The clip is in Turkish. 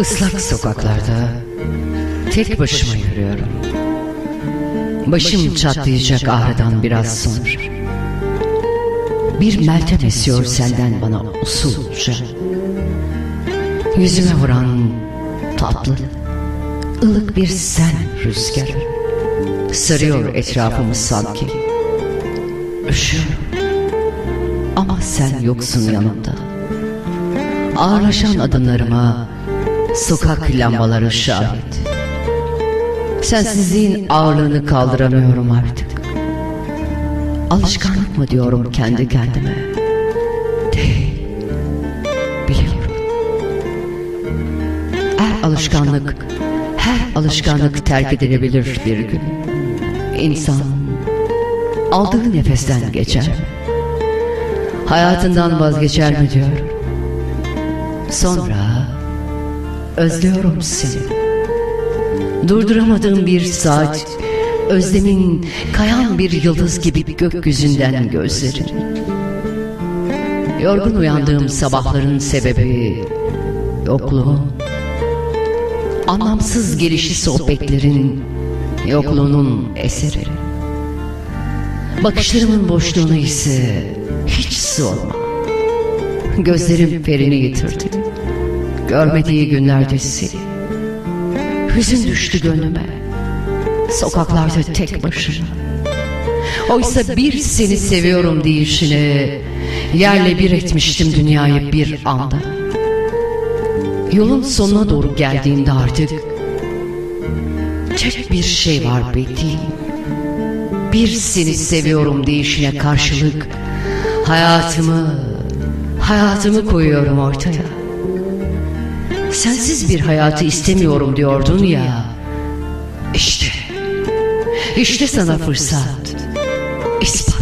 Islak sokaklarda tek başıma yürüyorum. Başım çatlayacak ağrıdan biraz sonra. Bir meltem esiyor senden bana usulca. Yüzüme vuran tatlı, ılık bir sen rüzgar. Sarıyor etrafımı sanki. Üşüyorum. Ama sen yoksun yanımda. Ağırlaşan adımlarıma sokak lambaları şahit. Sensizliğin ağırlığını kaldıramıyorum artık. Alışkanlık mı diyorum kendi kendime? Değil. Biliyorum. Her alışkanlık, her alışkanlık terk edilebilir bir gün. İnsan aldığı nefesten geçer. Hayatından vazgeçer mi diyorum. Sonra özlüyorum seni. Durduramadığım bir saat, özlemin kayan bir yıldız gibi gökyüzünden gözlerin. Yorgun uyandığım sabahların sebebi yokluğun. Anlamsız gelişi sohbetlerin yokluğunun eseri. Bakışlarımın boşluğunu ise hiç sorma. Gözlerim ferini yitirdi. Görmediği günlerde seni. Hüzün düştü gönlüme. Sokaklarda tek başına. Oysa bir seni seviyorum deyişine yerle bir etmiştim dünyayı bir anda. Yolun sonuna doğru geldiğimde artık tek bir şey var bildiğim. Bir seni seviyorum deyişine karşılık hayatımı, hayatımı koyuyorum ortaya. Sensiz bir hayatı istemiyorum diyordun ya. İşte, işte sana fırsat. İspatla.